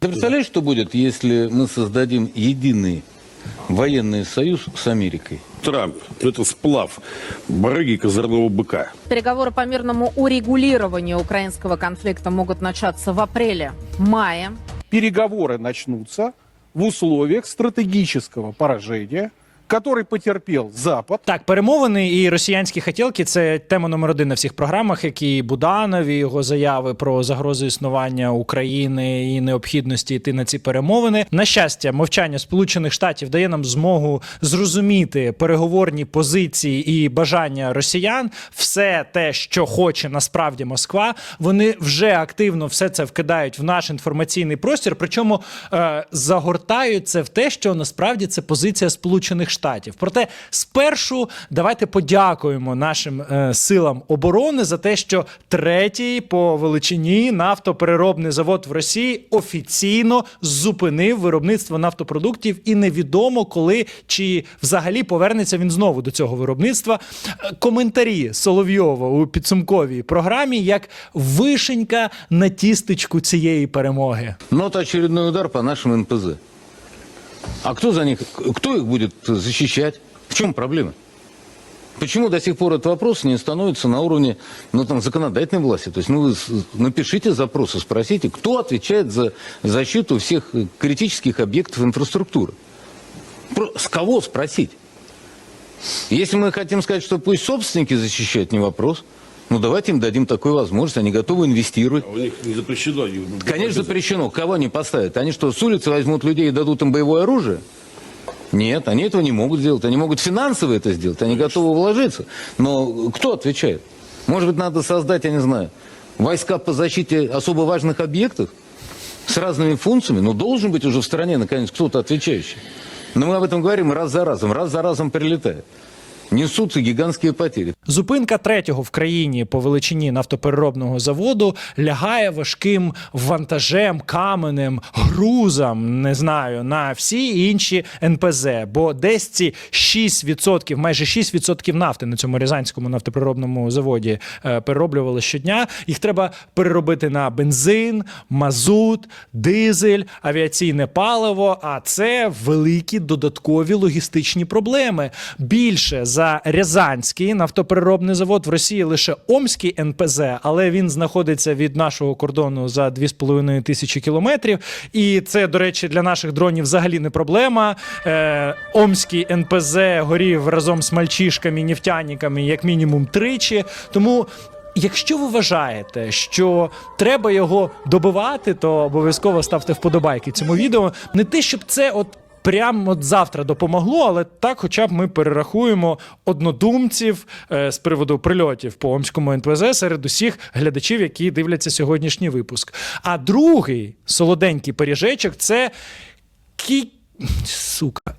Ты представляешь, что будет, если мы создадим единый военный союз с Америкой? Трамп – это сплав барыги козырного быка. Переговоры по мирному урегулированию украинского конфликта могут начаться в апреле-мае. переговоры начнутся в условиях стратегического поражения, который потерпел Запад. Так, перемовини і росіянські хотілки це тема номер один на всіх програмах, які і Буданов, і його заяви про загрозу існування України і необхідності йти на ці перемовини. На щастя, мовчання Сполучених Штатів дає нам змогу зрозуміти переговорні позиції і бажання росіян. Все те, що хоче насправді Москва, вони вже активно все це вкидають в наш інформаційний простір. Причому е, загортають це в те, що насправді це позиція Сполучених Штатів. Проте спершу давайте подякуємо нашим е, силам оборони за те, що третій по величині нафтопереробний завод в Росії офіційно зупинив виробництво нафтопродуктів, і невідомо коли чи взагалі повернеться він знову до цього виробництва. Е, Коментарі Соловйова у підсумковій програмі як вишенька на тістечку цієї перемоги. Но это очередной удар по нашим НПЗ. А кто за них, кто их будет защищать? В чем проблема? Почему до сих пор этот вопрос не становится на уровне ну, там, законодательной власти? То есть ну, вы напишите запросы, спросите, кто отвечает за защиту всех критических объектов инфраструктуры? Про- С кого спросить? Если мы хотим сказать, что пусть собственники защищают, не вопрос. Ну давайте им дадим такую возможность, они готовы инвестировать. А у них не запрещено. они- Конечно, запрещено. Кого они поставят? Они что, с улицы возьмут людей и дадут им боевое оружие? Нет, они этого не могут сделать. Они могут финансово это сделать, они готовы вложиться. Но кто отвечает? Может быть, надо создать, я не знаю, войска по защите особо важных объектов с разными функциями? Ну, должен быть уже в стране, наконец, кто-то отвечающий. Но мы об этом говорим раз за разом, раз за разом прилетает. Несутся гигантские потери. Зупинка третього в країні по величині нафтопереробного заводу лягає важким вантажем, каменем, грузом, не знаю, на всі інші НПЗ. Бо десь ці 6%, майже 6% нафти на цьому рязанському нафтопереробному заводі е, перероблювали щодня. Їх треба переробити на бензин, мазут, дизель, авіаційне паливо. А це великі додаткові логістичні проблеми. Більше за Рязанський нафтопереробний завод в Росії лише Омський НПЗ, але він знаходиться від нашого кордону за 2,5 тисячі кілометрів. І це, до речі, для наших дронів взагалі не проблема. Е, Омський НПЗ горів разом з мальчишками, нефтяниками як мінімум тричі. Тому. Якщо ви вважаєте, що треба його добивати, то обов'язково ставте вподобайки цьому відео. Не те, щоб це от прямо от завтра допомогло, але так, хоча б ми перерахуємо однодумців е, з приводу прильотів по Омському НПЗ серед усіх глядачів, які дивляться сьогоднішній випуск. А другий солоденький пиріжечок це кі... сука.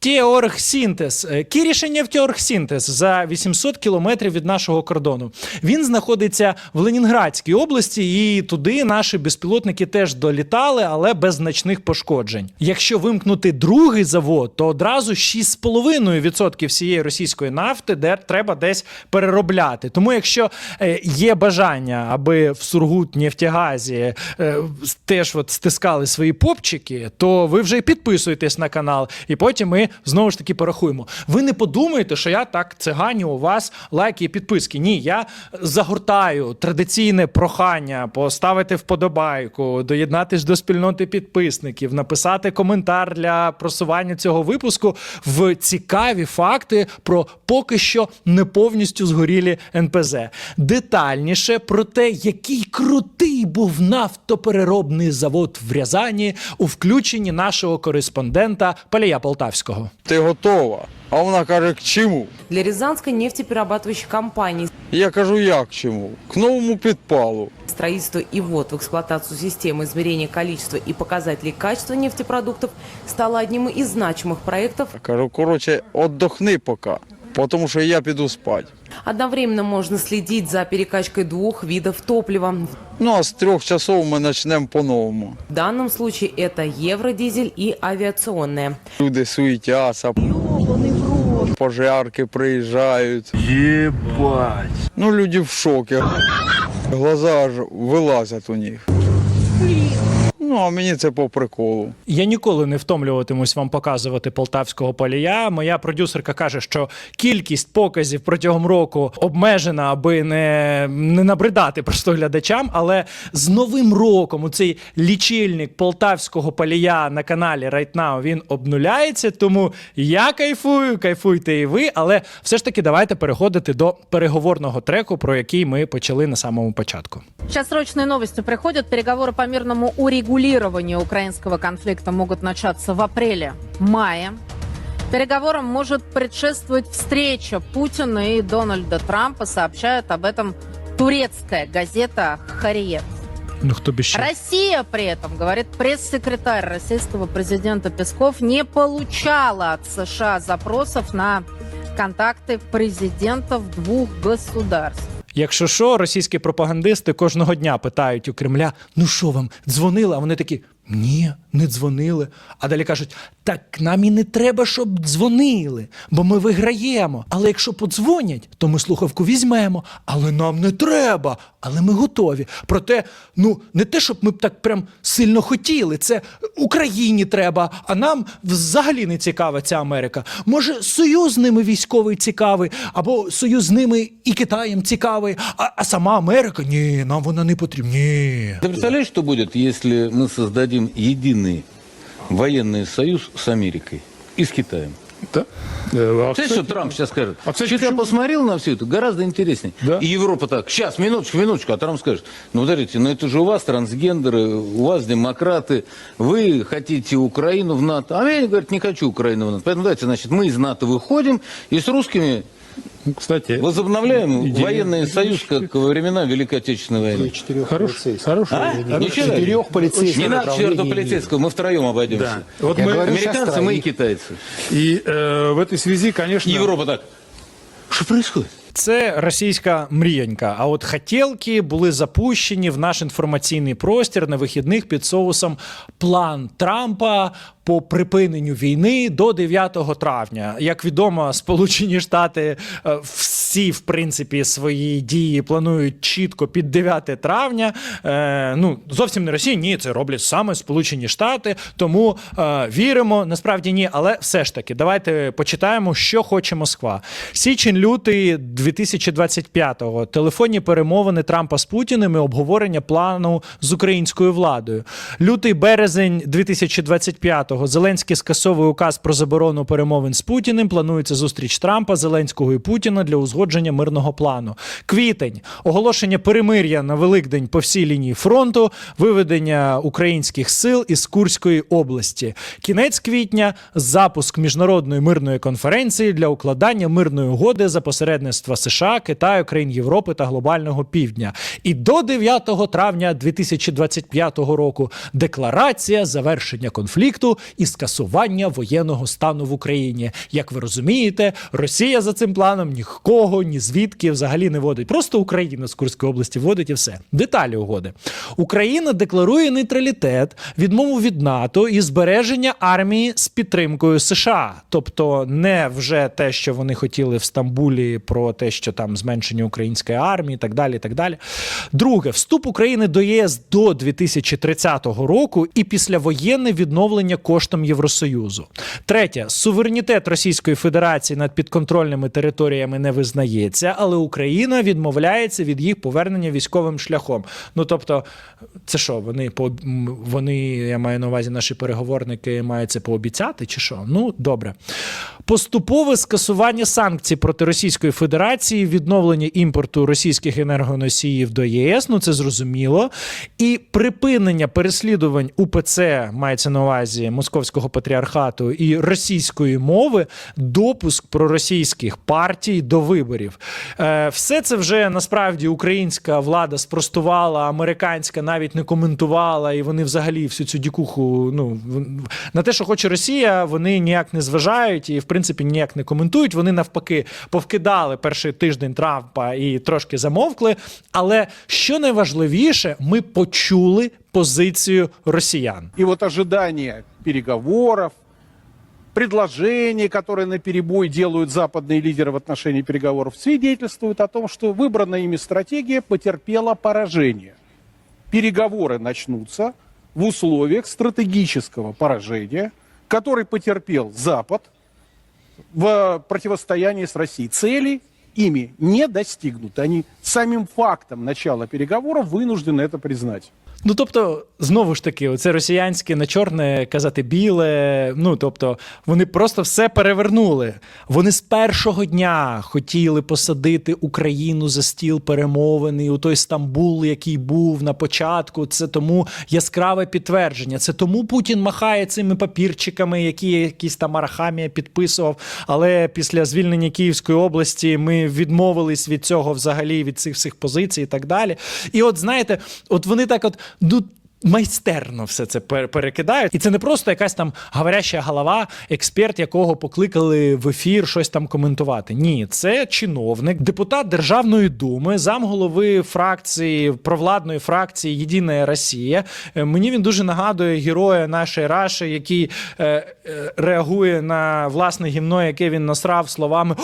Кірішенєвтеоргсінтез. Е, Кірішенєвтеоргсінтез за 800 кілометрів від нашого кордону. Він знаходиться в Ленінградській області, і туди наші безпілотники теж долітали, але без значних пошкоджень. Якщо вимкнути другий завод, то одразу 6,5% всієї російської нафти де треба десь переробляти. Тому, якщо е, є бажання, аби в Сургут-Нефтягазі е, теж от стискали свої попчики, то ви вже підписуєтесь на канал, і потім ми знову ж таки порахуємо. Ви не подумаєте, що я так циганю у вас лайки і підписки. Ні, я загортаю традиційне прохання поставити вподобайку, доєднатись до спільноти підписників, написати коментар для просування цього випуску в цікаві факти про поки що не повністю згорілі НПЗ. Детальніше про те, який крутий був нафтопереробний завод в Рязані у включенні нашого кореспондента Палія Полтавського Ти готова? А вона каже, к чому? Для Рязанской нефтеперерабатывающей компании Я кажу, як чому? К новому підпалу. строительство и ввод в эксплуатацию системы измерения количества и показателей качества нефтепродуктов стало одним из значимых проектов. Я кажу, коротше, отдохни поки, тому що я піду спати. Одновременно можно следить за перекачкой двух видов топлива. Ну а з трьох часов ми почнемо по-новому. В данном случае это евродизель и авиационное. Люди суетяться. Пожарки приїжджають. Єбать. Ну люди в шокі. Глаза аж вилазять у них. Ну, а мені це по приколу. Я ніколи не втомлюватимусь вам показувати полтавського полія. Моя продюсерка каже, що кількість показів протягом року обмежена, аби не, не набридати просто глядачам. Але з новим роком у цей лічильник полтавського полія на каналі Right Now, він обнуляється. Тому я кайфую, кайфуйте і ви. Але все ж таки давайте переходити до переговорного треку, про який ми почали на самому початку. Сейчас срочные новости приходят. Переговоры по мирному урегулированию украинского конфликта могут начаться в апреле-мае. Переговорам может предшествовать встреча Путина и Дональда Трампа, сообщает об этом турецкая газета «Хариет». Ну хто б ще? Россия при этом, говорит пресс-секретарь российского президента Песков, не получала от США запросов на контакты президентов двух государств. Якщо що, російські пропагандисти кожного дня питають у Кремля: ну що вам, дзвонили? А вони такі: ні, не дзвонили. А далі кажуть: так нам і не треба, щоб дзвонили, бо ми виграємо. Але якщо подзвонять, то ми слухавку візьмемо. Але нам не треба. Але ми готові. Проте, ну не те, щоб ми б так прям сильно хотіли. Це Україні треба, а нам взагалі не цікава ця Америка. Може, союз ними військовий цікавий, або союз з ними і Китаєм цікавий, а, а сама Америка ні, нам вона не потрібна. Ні. Ты представляешь, что будет, если мы создадим единый военный союз с Америкой и с Китаем? Да. Э, а, Знаешь, что Трамп сейчас скажет? А, кстати, Что-то я посмотрел на все это, гораздо интереснее. Да. И Европа так, сейчас, минуточку, минуточку, а Трамп скажет, ну, подождите, ну это же у вас трансгендеры, у вас демократы, вы хотите Украину в НАТО. А я, говорит, не хочу Украину в НАТО. Поэтому давайте, значит, мы из НАТО выходим и с русскими Кстати, возобновляем идея- военный союз, как во времена Великой Отечественной войны. хорош, хорошая А? идея. Не считаете? Четырех полицейских Не надо четвертого направлений полицейского, мы втроем обойдемся. Да. Вот Я мы, говорю, Американцы, сестра, мы и- и китайцы. и э, в этой связи, конечно, И Европа так. Что происходит? Це російська мріянька. А от хотілки були запущені в наш інформаційний простір на вихідних під соусом план Трампа по припиненню війни до 9 травня. Як відомо, Сполучені Штати е, всі, в принципі, свої дії планують чітко під 9 травня. Е, ну зовсім не Росія, ні, це роблять саме Сполучені Штати. Тому е, віримо, насправді ні, але все ж таки, давайте почитаємо, що хоче Москва. Січень, лютий 2025-го. Телефонні перемовини Трампа з Путіним і обговорення плану з українською владою. Лютий березень 2025-го. Зеленський скасовує указ про заборону перемовин з Путіним. Планується зустріч Трампа, Зеленського і Путіна для узгодження мирного плану. Квітень оголошення перемир'я на Великдень по всій лінії фронту, виведення українських сил із Курської області. Кінець квітня запуск міжнародної мирної конференції для укладання мирної угоди за посередництва США, Китаю, країн Європи та глобального півдня. І до 9 травня 2025 року декларація завершення конфлікту і скасування воєнного стану в Україні. Як ви розумієте, Росія за цим планом нікого, ні звідки взагалі не водить. Просто Україна з Курської області вводить і все. Деталі угоди. Україна декларує нейтралітет, відмову від НАТО і збереження армії з підтримкою США. Тобто, не вже те, що вони хотіли в Стамбулі, про те, що там зменшення української армії, і так далі. і так далі. Друге, вступ України до ЄС до 2030 року і післявоєнне відновлення коштом Євросоюзу. Третє, суверенітет Російської Федерації над підконтрольними територіями не визнається, але Україна відмовляється від їх повернення військовим шляхом. Ну тобто, це що, вони вони, я маю на увазі, наші переговорники мають це пообіцяти, чи що? Ну добре. Поступове скасування санкцій проти Російської Федерації, відновлення імпорту російських енергоносіїв до єС, ну це зрозуміло, і припинення переслідувань УПЦ мається на увазі московського патріархату і російської мови, допуск проросійських партій до виборів. Е, все це вже насправді українська влада спростувала, американська навіть не коментувала, і вони взагалі всю цю дікуху. Ну на те, що хоче Росія, вони ніяк не зважають і в принципі ніяк не коментують. Вони навпаки повкидали перший тиждень Трампа і трошки замовкли. Але що найважливіше, ми почули позицію росіян. И вот ожидание переговоров, предложений, которые на перебой делают западные лидеры в отношении переговоров, свидетельствуют о том, что выбранная ими стратегия потерпела поражение. переговоры начнутся в условиях стратегического поражения, который потерпел Запад в противостоянии с Россией. Цели ими не достигнуты. Они самим фактом начала переговоров вынуждены это признать. Ну тобто, знову ж таки, це росіянське на чорне казати біле. Ну тобто, вони просто все перевернули. Вони з першого дня хотіли посадити Україну за стіл перемовин у той Стамбул, який був на початку. Це тому яскраве підтвердження. Це тому Путін махає цими папірчиками, які якийсь там Арахамія підписував. Але після звільнення Київської області ми відмовились від цього взагалі, від цих всіх позицій і так далі. І от знаєте, от вони так от ну. Майстерно все це перекидають, і це не просто якась там говоряща голова, експерт, якого покликали в ефір щось там коментувати. Ні, це чиновник, депутат Державної думи, замголови фракції провладної фракції Єдина Росія. Е, Мені він дуже нагадує героя нашої Раші, який е, е, реагує на власне гімно, яке він насрав словами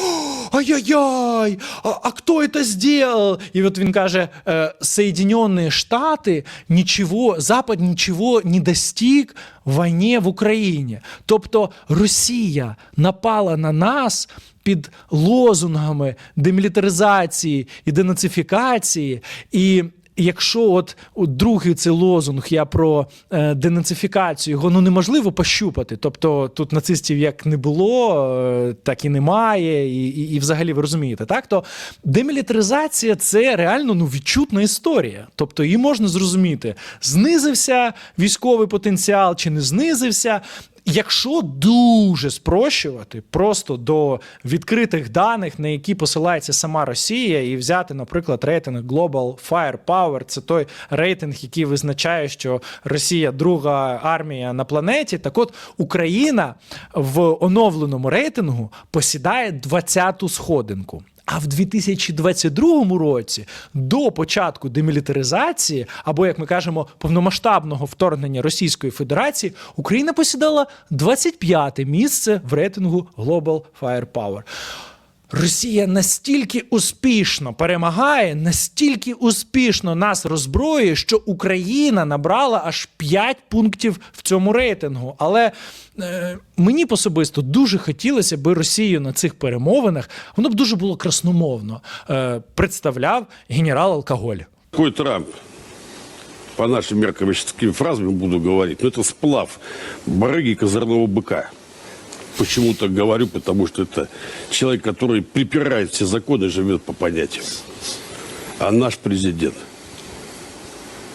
Ай-яй-яй! А, а хто це зробив? І от він каже: е, Соединенные Штати нічого, Запад нічого не достиг в війні в Україні. Тобто Росія напала на нас під лозунгами демілітаризації і денацифікації. І якщо от, другий цей лозунг я про е, денацифікацію, його ну неможливо пощупати. Тобто тут нацистів як не було, е, так і немає, і, і, і взагалі ви розумієте, так? То демілітаризація це реально ну, відчутна історія. Тобто її можна зрозуміти, знизився військовий потенціал чи не знизився. Якщо дуже спрощувати просто до відкритих даних, на які посилається сама Росія, і взяти, наприклад, рейтинг Global Firepower, це той рейтинг, який визначає, що Росія друга армія на планеті. Так от Україна в оновленому рейтингу посідає 20-ту сходинку. А в 2022 році до початку демілітаризації, або як ми кажемо, повномасштабного вторгнення Російської Федерації, Україна посідала 25-те місце в рейтингу Global Firepower. Росія настільки успішно перемагає, настільки успішно нас роззброює, що Україна набрала аж 5 пунктів в цьому рейтингу. Але е, мені особисто дуже хотілося би Росію на цих перемовинах, воно б дуже було красномовно е, представляв генерал Алкоголь. Какой Трамп? По нашим меркам, я сейчас такими фразами буду говорить, но это сплав барыги и козырного быка. Почему так говорю? Потому что это человек, который припирает все законы, живет по понятиям. А наш президент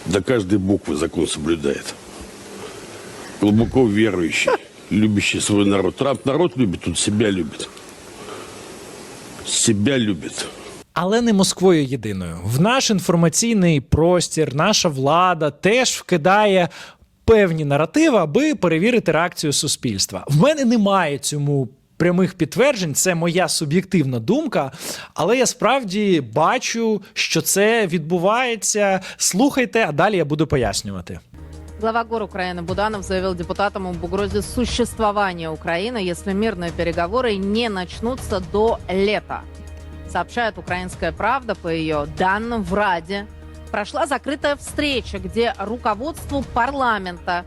до каждой буквы закон соблюдает. Глубоко верующий, любящий свой народ. Трамп народ любит, он себя любит. Себя любит. Але не Москвою єдиною. В наш інформаційний простір, наша влада теж вкидає. Певні наративи, аби перевірити реакцію суспільства. В мене немає цьому прямих підтверджень, це моя суб'єктивна думка, але я справді бачу, що це відбувається. Слухайте, а далі я буду пояснювати. Глава ГОР Украины Буданов заявил депутатам об угрозе существования Украины, если мирные переговоры не начнутся до лета. Сообщает «Украинская правда». По ее данным, в Раде прошла закрытая встреча, где руководству парламента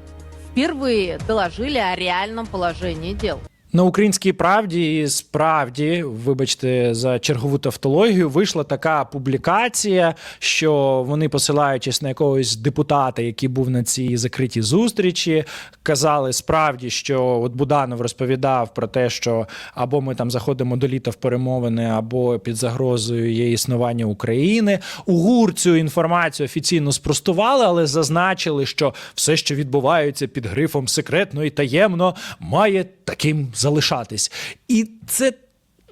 впервые доложили о реальном положении дел. На українській правді і справді, вибачте, за чергову тавтологію, вийшла така публікація, що вони, посилаючись на якогось депутата, який був на цій закритій зустрічі, казали справді, що от Буданов розповідав про те, що або ми там заходимо до літа в перемовини, або під загрозою є існування України. У ГУР цю інформацію офіційно спростували, але зазначили, що все, що відбувається під грифом секретно і таємно, має таким залишатись. І це.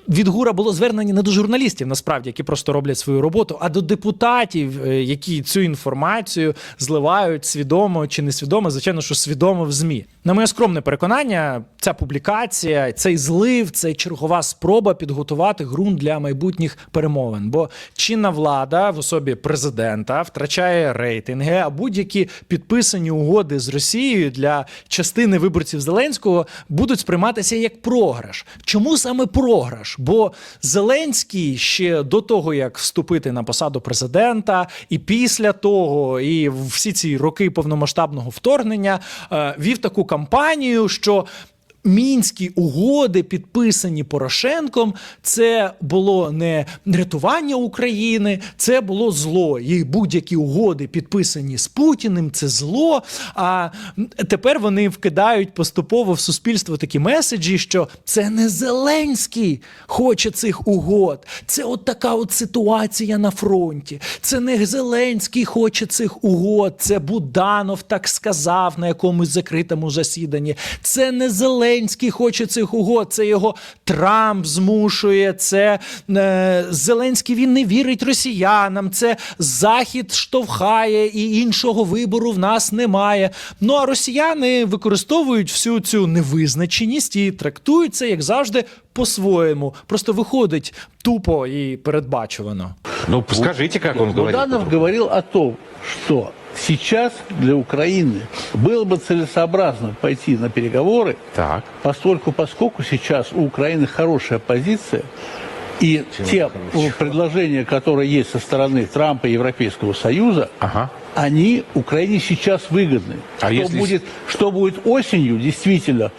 Від ГУРа було звернення не до журналістів, насправді, які просто роблять свою роботу, а до депутатів, е, які цю інформацію зливають свідомо чи несвідомо, звичайно, що свідомо в ЗМІ. На моє скромне переконання, ця публікація, цей злив, це чергова спроба підготувати ґрунт для майбутніх перемовин. Бо чинна влада в особі президента втрачає рейтинги, а будь-які підписані угоди з Росією для частини виборців Зеленського будуть сприйматися як програш. Чому саме програш? Бо Зеленський ще до того, як вступити на посаду президента, і після того, і всі ці роки повномасштабного вторгнення е, вів таку кампанію, що Мінські угоди, підписані Порошенком, це було не рятування України, це було зло. І будь-які угоди, підписані з Путіним, це зло. А тепер вони вкидають поступово в суспільство такі меседжі, що це не Зеленський хоче цих угод. Це от така от ситуація на фронті. Це не Зеленський хоче цих угод. Це Буданов так сказав на якомусь закритому засіданні. Це не Зеленський хоче цих угод. Це його Трамп змушує. Це е, Зеленський він не вірить росіянам. Це Захід штовхає, і іншого вибору в нас немає. Ну а росіяни використовують всю цю невизначеність і трактують це, як завжди, по-своєму. Просто виходить тупо і передбачувано. Ну, скажите, как он говорит. Буданов говорил о том, что сейчас для Украины было бы целесообразно пойти на переговоры, Так. поскольку, поскольку сейчас у Украины хорошая позиция, и те предложения, которые есть со стороны Трампа и Европейского Союза, Ага. они Украине сейчас выгодны. А что, если будет, что будет осенью, действительно,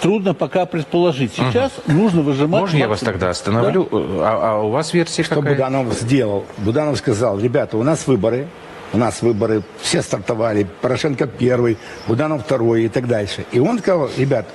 трудно пока предположить. Сейчас нужно выжимать... Можно я вас максимум. тогда остановлю? А, а у вас версия Что какая? Буданов сделал? Буданов сказал, ребята, у нас выборы, у нас выборы, все стартовали, Порошенко первый, Буданов второй и так дальше. И он сказал, ребят,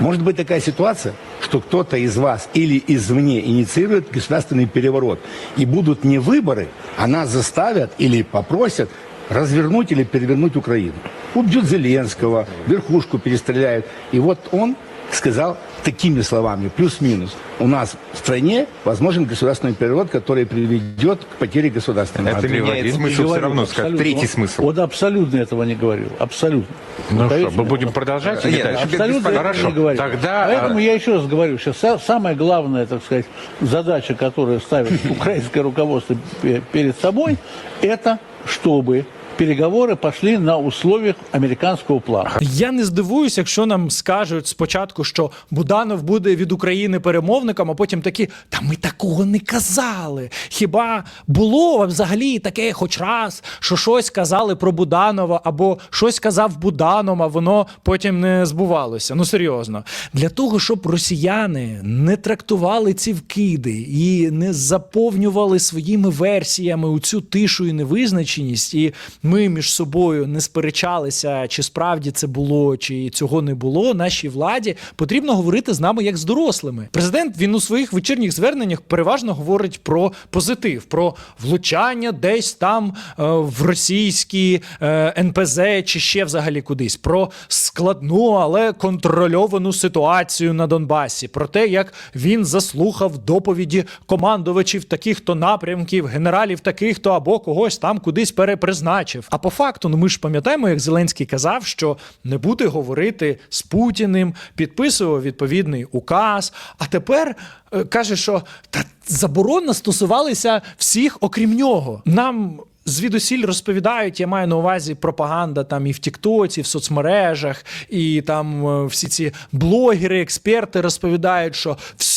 может быть такая ситуация, что кто-то из вас или извне инициирует государственный переворот. И будут не выборы, а нас заставят или попросят развернуть или перевернуть Украину. Убьют Зеленского, верхушку перестреляют. И вот он сказал такими словами, плюс-минус, у нас в стране возможен государственный переворот, который приведет к потере государственной Это меняет смысл все говорил, равно. сказать. Третий смысл. Он абсолютно этого не говорил. Абсолютно. Ну Поверьте что, мы будем продолжать? Нет, дальше? Абсолютно этого Хорошо. не говорил. Тогда... Поэтому а, я еще раз говорю, что са- самая главная, так сказать, задача, которую ставит украинское руководство пе- перед собой, это чтобы переговоры пошли на условиях американского плана. Я не здивуюсь, якщо нам скажуть спочатку, що Буданов буде від України перемовником, а потім такі, та ми такого не казали. Хіба було взагалі таке хоч раз, що щось казали про Буданова, або щось казав Буданов, а воно потім не збувалося. Ну серйозно, для того, щоб росіяни не трактували ці вкиди і не заповнювали своїми версіями у цю тишу і невизначеність, і ми між собою не сперечалися, чи справді це було, чи цього не було. Нашій владі потрібно говорити з нами як з дорослими. Президент він у своїх вечірніх зверненнях переважно говорить про позитив, про влучання десь там е, в російські е, НПЗ чи ще взагалі кудись, про складну, але контрольовану ситуацію на Донбасі, про те, як він заслухав доповіді командувачів таких-то напрямків, генералів таких-то або когось там кудись перепризначив. А по факту, ну ми ж пам'ятаємо, як Зеленський казав, що не буде говорити з Путіним, підписував відповідний указ. А тепер е, каже, що та заборона стосувалися всіх, окрім нього. Нам. Звідусіль розповідають, я маю на увазі пропаганда там і в Тіктоці, в соцмережах, і там е, всі ці блогери, експерти розповідають, що все,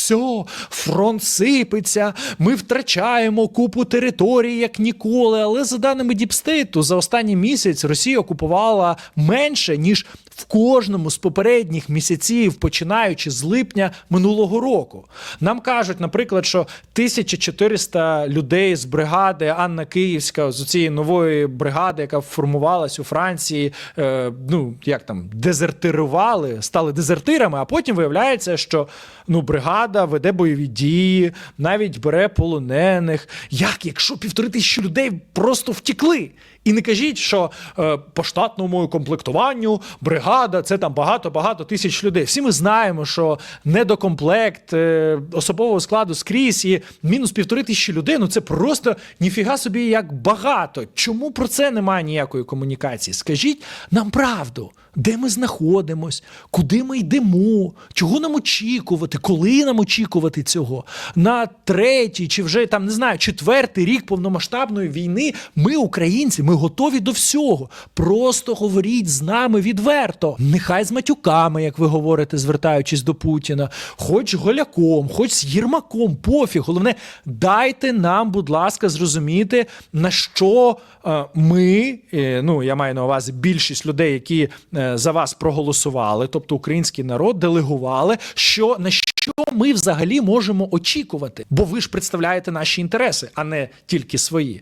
фронт сипеться, ми втрачаємо купу територій, як ніколи. Але за даними Діпстейту, за останній місяць Росія окупувала менше ніж в кожному з попередніх місяців, починаючи з липня минулого року. Нам кажуть, наприклад, що 1400 людей з бригади Анна Київська з цієї нової бригади, яка формувалась у Франції, е, ну як там дезертирували, стали дезертирами. А потім виявляється, що ну бригада веде бойові дії, навіть бере полонених. Як, якщо півтори тисячі людей просто втікли? І не кажіть, що е, по штатному комплектуванню бригада це там багато-багато тисяч людей. Всі ми знаємо, що недокомплект е, особового складу скрізь і мінус півтори тисячі людей. Ну це просто ніфіга собі як багато. Чому про це немає ніякої комунікації? Скажіть нам правду. Де ми знаходимось, куди ми йдемо, чого нам очікувати, коли нам очікувати цього? На третій чи вже там не знаю, четвертий рік повномасштабної війни ми, українці, ми готові до всього. Просто говоріть з нами відверто. Нехай з матюками, як ви говорите, звертаючись до Путіна, хоч голяком, хоч з Єрмаком, пофіг. Головне, дайте нам, будь ласка, зрозуміти, на що е, ми, е, ну я маю на увазі більшість людей, які е, за вас проголосували, тобто український народ, делегували, що на що ми взагалі можемо очікувати, бо ви ж представляєте наші інтереси, а не тільки свої.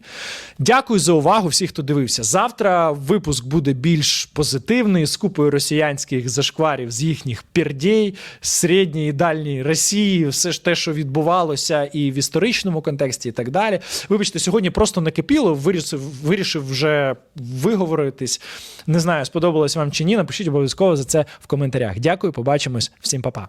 Дякую за увагу всіх, хто дивився. Завтра випуск буде більш позитивний з купою росіянських зашкварів з їхніх пірдей, з середньої і дальньої Росії, все ж те, що відбувалося, і в історичному контексті, і так далі. Вибачте, сьогодні просто накипіло, вирішив, вирішив вже виговоритись. Не знаю, сподобалось вам чи ні. Напишіть обов'язково за це в коментарях. Дякую, побачимось. Всім па-па.